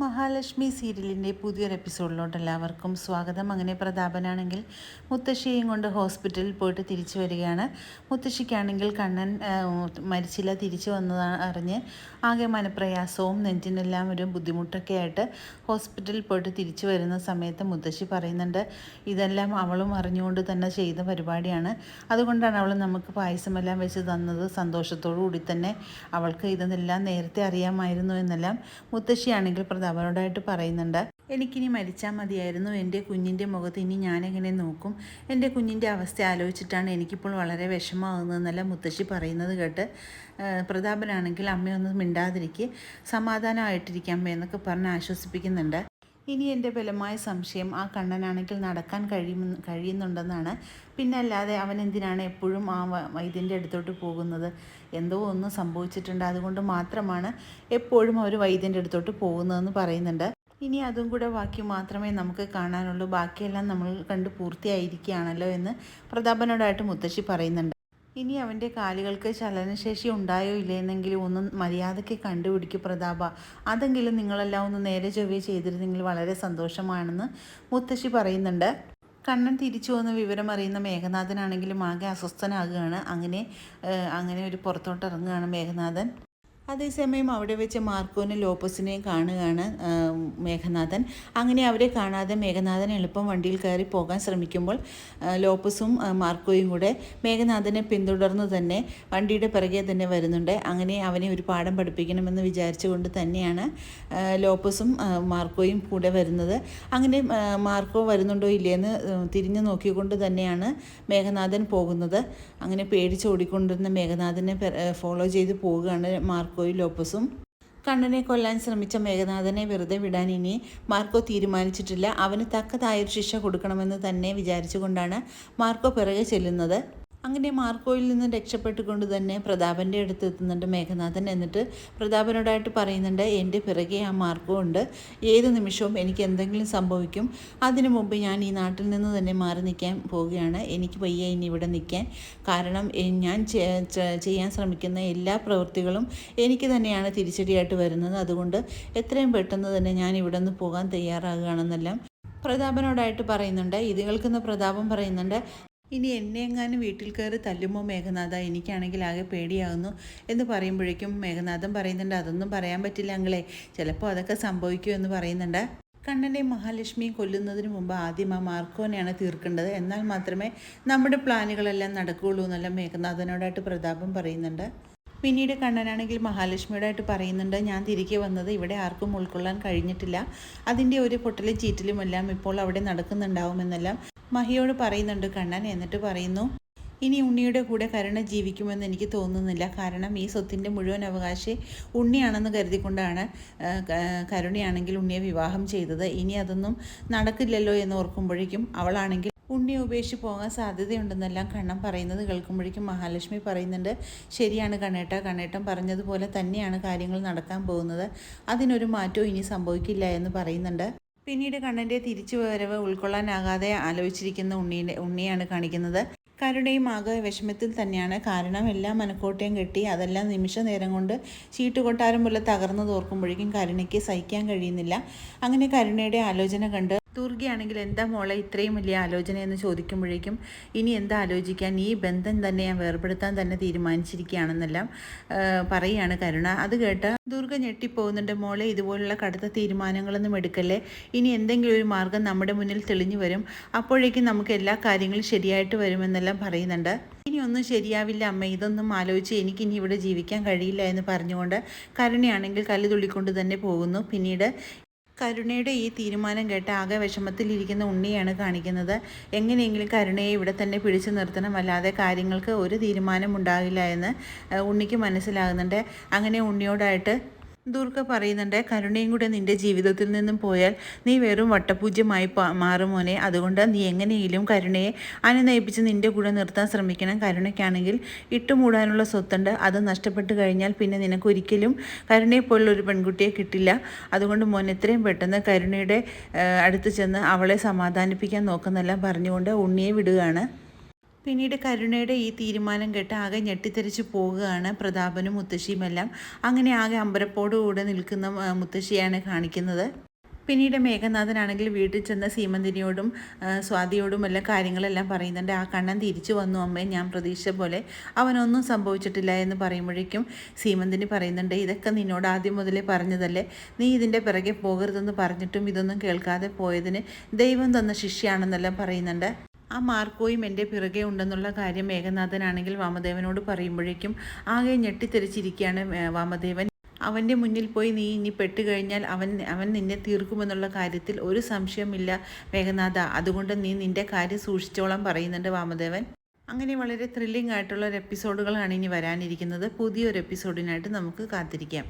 മഹാലക്ഷ്മി സീരിയലിന്റെ പുതിയൊരു എപ്പിസോഡിലോട്ട് എല്ലാവർക്കും സ്വാഗതം. അങ്ങനെ പ്രതാപനാണെങ്കിൽ മുത്തശ്ശിയെയും കൊണ്ട് ഹോസ്പിറ്റലിൽ പോയിട്ട് തിരിച്ചു വരികയാണ്. മുത്തശ്ശിക്കാണെങ്കിൽ കണ്ണൻ മരിച്ചില്ല തിരിച്ചു വന്നതാണ് അറിഞ്ഞ് ആകെ മനപ്രയാസവും നെഞ്ചിനെല്ലാം ഒരു ബുദ്ധിമുട്ടൊക്കെ ആയിട്ട് ഹോസ്പിറ്റലിൽ പോയിട്ട് തിരിച്ചു വരുന്ന സമയത്ത് മുത്തശ്ശി പറയുന്നുണ്ട് ഇതെല്ലാം അവളും അറിഞ്ഞുകൊണ്ട് തന്നെ ചെയ്ത പരിപാടിയാണ്. അതുകൊണ്ടാണ് അവൾ നമുക്ക് പായസമെല്ലാം വെച്ച് തന്നത്. സന്തോഷത്തോടു കൂടി തന്നെ അവൾക്ക് ഇതെല്ലാം നേരത്തെ അറിയാമായിരുന്നു എന്നെല്ലാം മുത്തശ്ശിയാണെങ്കിൽ പ്രതാപനോടായിട്ട് പറയുന്നുണ്ട് എനിക്കിനി മരിച്ചാൽ മതിയായിരുന്നു. എന്റെ കുഞ്ഞിന്റെ മുഖത്ത് ഇനി ഞാനെങ്ങനെ നോക്കും? എന്റെ കുഞ്ഞിന്റെ അവസ്ഥ ആലോചിച്ചിട്ടാണ് എനിക്കിപ്പോൾ വളരെ വിഷമമാകുന്നതെന്നല്ല മുത്തശ്ശി പറയുന്നത് കേട്ട് പ്രതാപനാണെങ്കിൽ അമ്മയൊന്നും മിണ്ടാതിരിക്കുക സമാധാനമായിട്ടിരിക്കാം എന്നൊക്കെ പറഞ്ഞ് ആശ്വസിപ്പിക്കുന്നുണ്ട്. ഇനി എന്റെ ബലമായ സംശയം ആ കണ്ണനാണെങ്കിൽ നടക്കാൻ കഴിയും കഴിയുന്നുണ്ടെന്നാണ്. പിന്നെ അല്ലാതെ അവൻ എന്തിനാണ് എപ്പോഴും ആ വൈദ്യന്റെ അടുത്തോട്ട് പോകുന്നത്? എന്തോ ഒന്ന് സംഭവിച്ചിട്ടുണ്ട്. അതുകൊണ്ട് മാത്രമാണ് എപ്പോഴും അവർ വൈദ്യന്റെ അടുത്തോട്ട് പോകുന്നതെന്ന് പറയുന്നുണ്ട്. ഇനി അതും കൂടെ ബാക്കി മാത്രമേ നമുക്ക് കാണാനുള്ളൂ. ബാക്കിയെല്ലാം നമ്മൾ കണ്ട് പൂർത്തിയായിരിക്കുകയാണല്ലോ എന്ന് പ്രതാപനോടായിട്ട് മുത്തശ്ശി പറയുന്നുണ്ട്. ഇനി അവന്റെ കാലുകൾക്ക് ചലനശേഷി ഉണ്ടായോ ഇല്ലയെന്നെങ്കിലും ഒന്ന് മര്യാദയ്ക്ക് കണ്ടുപിടിക്കും പ്രതാപ. അതെങ്കിലും നിങ്ങളെല്ലാം ഒന്ന് നേരെ ചൊവ്വേ ചെയ്തിരുന്നെങ്കിൽ വളരെ സന്തോഷമാണെന്ന് മുത്തശ്ശി പറയുന്നുണ്ട്. കണ്ണൻ തിരിച്ചു വന്ന വിവരം അറിയുന്ന മേഘനാഥനാണെങ്കിലും ആകെ അസ്വസ്ഥനാകുകയാണ്. അങ്ങനെ അങ്ങനെ ഒരു പുറത്തോട്ട് ഇറങ്ങുകയാണ് മേഘനാഥൻ. അതേസമയം അവിടെ വെച്ച് മാർക്കോനും ലോപ്പസിനെയും കാണുകയാണ് മേഘനാഥൻ. അങ്ങനെ അവരെ കാണാതെ മേഘനാഥൻ എളുപ്പം വണ്ടിയിൽ കയറി പോകാൻ ശ്രമിക്കുമ്പോൾ ലോപ്പസും മാർക്കോയും കൂടെ മേഘനാഥനെ പിന്തുടർന്ന് തന്നെ വണ്ടിയുടെ പിറകെ തന്നെ വരുന്നുണ്ട്. അങ്ങനെ അവനെ ഒരു പാഠം പഠിപ്പിക്കണമെന്ന് വിചാരിച്ചുകൊണ്ട് തന്നെയാണ് ലോപ്പസും മാർക്കോയും കൂടെ വരുന്നത്. അങ്ങനെ മാർക്കോ വരുന്നുണ്ടോ ഇല്ലയെന്ന് തിരിഞ്ഞു നോക്കിക്കൊണ്ട് തന്നെയാണ് മേഘനാഥൻ പോകുന്നത്. അങ്ങനെ പേടിച്ചോടിക്കൊണ്ടിരുന്ന മേഘനാഥനെ ഫോളോ ചെയ്ത് പോവുകയാണ് മാർക്കോയും ലോപ്പസും കണ്ണനെ കൊല്ലാൻ ശ്രമിച്ച മേഘനാഥനെ വെറുതെ വിടാൻ ഇനി മാർക്കോ തീരുമാനിച്ചിട്ടില്ല. അവന് തക്കതായൊരു ശിക്ഷ കൊടുക്കണമെന്ന് തന്നെ വിചാരിച്ചുകൊണ്ടാണ് മാർക്കോ പിറകെ ചെല്ലുന്നത്. അങ്ങനെ മാർക്കോയിൽ നിന്ന് രക്ഷപ്പെട്ടുകൊണ്ട് തന്നെ പ്രതാപന്റെ അടുത്ത് എത്തുന്നുണ്ട് മേഘനാഥൻ. എന്നിട്ട് പ്രതാപനോടായിട്ട് പറയുന്നുണ്ട് എന്റെ പിറകെ ആ മാർക്കോ ഉണ്ട്. ഏത് നിമിഷവും എനിക്ക് എന്തെങ്കിലും സംഭവിക്കും. അതിനു മുമ്പ് ഞാൻ ഈ നാട്ടിൽ നിന്ന് തന്നെ മാറി നിൽക്കാൻ പോവുകയാണ്. എനിക്ക് വയ്യ ഇനി ഇവിടെ നിൽക്കാൻ. കാരണം ഞാൻ ചെയ്യാൻ ശ്രമിക്കുന്ന എല്ലാ പ്രവൃത്തികളും എനിക്ക് തന്നെയാണ് തിരിച്ചടിയായിട്ട് വരുന്നത്. അതുകൊണ്ട് എത്രയും പെട്ടെന്ന് തന്നെ ഞാൻ ഇവിടെ നിന്ന് പോകാൻ തയ്യാറാകുകയാണെന്നെല്ലാം പ്രതാപനോടായിട്ട് പറയുന്നുണ്ട്. ഇത് കേൾക്കുന്ന പ്രതാപം പറയുന്നുണ്ട് ഇനി എന്നെ എങ്ങാനും വീട്ടിൽ കയറി തല്ലുമോ മേഘനാഥ? എനിക്കാണെങ്കിൽ ആകെ പേടിയാകുന്നു എന്ന് പറയുമ്പോഴേക്കും മേഘനാഥൻ പറയുന്നുണ്ട് അതൊന്നും പറയാൻ പറ്റില്ല അങ്ങളെ ചിലപ്പോൾ അതൊക്കെ സംഭവിക്കൂ എന്ന് പറയുന്നുണ്ട്. കണ്ണനെയും മഹാലക്ഷ്മിയും കൊല്ലുന്നതിന് മുമ്പ് ആദ്യം ആ മാർക്കോനെയാണ് തീർക്കേണ്ടത്. എന്നാൽ മാത്രമേ നമ്മുടെ പ്ലാനുകളെല്ലാം നടക്കുകയുള്ളൂ എന്നെല്ലാം മേഘനാഥനോടായിട്ട് പ്രതാപം പറയുന്നുണ്ട്. പിന്നീട് കണ്ണനാണെങ്കിൽ മഹാലക്ഷ്മിയോടായിട്ട് പറയുന്നുണ്ട് ഞാൻ തിരികെ വന്നത് ഇവിടെ ആർക്കും ഉൾക്കൊള്ളാൻ കഴിഞ്ഞിട്ടില്ല. അതിന്റെ ഒരു പൊട്ടലും ചീറ്റലുമെല്ലാം ഇപ്പോൾ അവിടെ നടക്കുന്നുണ്ടാവുമെന്നെല്ലാം മഹിയോട് പറയുന്നുണ്ട് കണ്ണൻ എന്നിട്ട് പറയുന്നു ഇനി ഉണ്ണിയുടെ കൂടെ കരുണ ജീവിക്കുമെന്ന് എനിക്ക് തോന്നുന്നില്ല. കാരണം ഈ സ്വത്തിന്റെ മുഴുവൻ അവകാശി ഉണ്ണിയാണെന്ന് കരുതിക്കൊണ്ടാണ് കരുണയാണെങ്കിൽ ഉണ്ണിയെ വിവാഹം ചെയ്തത്. ഇനി അതൊന്നും നടക്കില്ലല്ലോ എന്ന് ഓർക്കുമ്പോഴേക്കും അവളാണെങ്കിൽ ഉണ്ണിയെ ഉപേക്ഷിച്ച് പോകാൻ സാധ്യതയുണ്ടെന്നെല്ലാം കണ്ണൻ പറയുന്നത് കേൾക്കുമ്പോഴേക്കും മഹാലക്ഷ്മി പറയുന്നുണ്ട് ശരിയാണ് കണ്ണേട്ട. കണ്ണേട്ടൻ പറഞ്ഞതുപോലെ തന്നെയാണ് കാര്യങ്ങൾ നടക്കാൻ പോകുന്നത്. അതിനൊരു മാറ്റവും ഇനി സംഭവിക്കില്ല എന്ന് പറയുന്നുണ്ട്. പിന്നീട് കണ്ണന്റെ തിരിച്ചു വരവ് ഉൾക്കൊള്ളാനാകാതെ ആലോചിച്ചിരിക്കുന്ന ഉണ്ണീനെ ഉണ്ണിയാണ് കാണിക്കുന്നത്. കരുണയും ആകെ വിഷമത്തിൽ തന്നെയാണ്. കാരണം എല്ലാം മനക്കോട്ടയും കെട്ടി അതെല്ലാം നിമിഷ നേരം കൊണ്ട് ചീട്ടുകൊട്ടാരം പോലെ തകർന്നു തോർക്കുമ്പോഴേക്കും കരുണയ്ക്ക് സഹിക്കാൻ കഴിയുന്നില്ല. അങ്ങനെ കരുണയുടെ ആലോചന കണ്ട് ദുർഗയാണെങ്കിൽ എന്താ മോളെ ഇത്രയും വലിയ ആലോചന എന്ന് ചോദിക്കുമ്പോഴേക്കും ഇനി എന്താ ആലോചിക്കാൻ? ഈ ബന്ധം തന്നെ ഞാൻ വേർപെടുത്താൻ തന്നെ തീരുമാനിച്ചിരിക്കുകയാണെന്നെല്ലാം പറയുകയാണ് കരുണ. അത് കേട്ട ദുർഗ ഞെട്ടിപ്പോകുന്നുണ്ട്. മോളെ ഇതുപോലുള്ള കടുത്ത തീരുമാനങ്ങളൊന്നും എടുക്കല്ലേ? ഇനി എന്തെങ്കിലും ഒരു മാർഗം നമ്മുടെ മുന്നിൽ തെളിഞ്ഞു വരും. അപ്പോഴേക്കും നമുക്ക് എല്ലാ കാര്യങ്ങളും ശരിയായിട്ട് വരുമെന്നെല്ലാം പറയുന്നുണ്ട്. ഇനി ഒന്നും ശരിയാവില്ല അമ്മ. ഇതൊന്നും ആലോചിച്ച് എനിക്കിനി ഇവിടെ ജീവിക്കാൻ കഴിയില്ല എന്ന് പറഞ്ഞുകൊണ്ട് കരുണയാണെങ്കിൽ കല്ല് തുള്ളിക്കൊണ്ട് തന്നെ പോകുന്നു. പിന്നീട് കരുണയുടെ ഈ തീരുമാനം കേട്ട് ആകെ വിഷമത്തിലിരിക്കുന്ന ഉണ്ണിയാണ് കാണിക്കുന്നത്. എങ്ങനെയെങ്കിലും കരുണയെ ഇവിടെ തന്നെ പിടിച്ചു നിർത്തണം. അല്ലാതെ കാര്യങ്ങൾക്ക് ഒരു തീരുമാനം ഉണ്ടാകില്ല എന്ന് ഉണ്ണിക്ക് മനസ്സിലാകുന്നുണ്ട്. അങ്ങനെ ഉണ്ണിയോടായിട്ട് ദുർഗ പറയുന്നുണ്ട് കരുണയും കൂടെ നിന്റെ ജീവിതത്തിൽ നിന്നും പോയാൽ നീ വെറും വട്ടപൂജ്യമായി മാറും മോനെ. അതുകൊണ്ട് നീ എങ്ങനെയെങ്കിലും കരുണയെ അനുനയിപ്പിച്ച് നിന്റെ കൂടെ നിർത്താൻ ശ്രമിക്കണം. കരുണയ്ക്കാണെങ്കിൽ ഇട്ടുമൂടാനുള്ള സ്വത്തുണ്ട്. അത് നഷ്ടപ്പെട്ട് കഴിഞ്ഞാൽ പിന്നെ നിനക്കൊരിക്കലും കരുണയെ പോലുള്ള ഒരു പെൺകുട്ടിയെ കിട്ടില്ല. അതുകൊണ്ട് മോൻ എത്രയും പെട്ടെന്ന് കരുണയുടെ അടുത്ത് ചെന്ന് അവളെ സമാധാനിപ്പിക്കാൻ നോക്കുന്നെല്ലാം പറഞ്ഞുകൊണ്ട് ഉണ്ണിയെ വിടുകയാണ്. പിന്നീട് കരുണയുടെ ഈ തീരുമാനം കേട്ട് ആകെ ഞെട്ടിത്തെറിച്ച് പോവുകയാണ് പ്രതാപനും മുത്തശ്ശിയുമെല്ലാം അങ്ങനെ ആകെ അമ്പരപ്പോടുകൂടെ നിൽക്കുന്ന മുത്തശ്ശിയാണ് കാണിക്കുന്നത്. പിന്നീട് മേഘനാഥനാണെങ്കിൽ വീട്ടിൽ ചെന്ന സീമന്തിനിയോടും സ്വാതിയോടും എല്ലാം കാര്യങ്ങളെല്ലാം പറയുന്നുണ്ട്. ആ കണ്ണൻ തിരിച്ചു വന്നു അമ്മേ ഞാൻ പ്രതീക്ഷിച്ച പോലെ അവനൊന്നും സംഭവിച്ചിട്ടില്ല എന്ന് പറയുമ്പോഴേക്കും സീമന്തിനി പറയുന്നുണ്ട് ഇതൊക്കെ നിന്നോട് ആദ്യം മുതലേ പറഞ്ഞതല്ലേ? നീ ഇതിന്റെ പിറകെ പോകരുതെന്ന് പറഞ്ഞിട്ടും ഇതൊന്നും കേൾക്കാതെ പോയതിന് ദൈവം തന്ന ശിഷ്യാണെന്നെല്ലാം പറയുന്നുണ്ട്. ആ മാർക്കോയും എന്റെ പിറകെ ഉണ്ടെന്നുള്ള കാര്യം മേഘനാഥനാണെങ്കിൽ വാമദേവനോട് പറയുമ്പോഴേക്കും ആകെ ഞെട്ടിത്തെറിച്ചിരിക്കുകയാണ് വാമദേവൻ. അവന്റെ മുന്നിൽ പോയി നീ ഇനി പെട്ടുകഴിഞ്ഞാൽ അവൻ അവൻ നിന്നെ തീർക്കുമെന്നുള്ള കാര്യത്തിൽ ഒരു സംശയമില്ല മേഘനാഥ. അതുകൊണ്ട് നീ നിന്റെ കാര്യം സൂക്ഷിച്ചോളാൻ പറയുന്നുണ്ട് വാമദേവൻ. അങ്ങനെ വളരെ ത്രില്ലിംഗ് ആയിട്ടുള്ള ഒരു എപ്പിസോഡുകളാണ് ഇനി വരാനിരിക്കുന്നത്. പുതിയൊരു എപ്പിസോഡിനായിട്ട് നമുക്ക് കാത്തിരിക്കാം.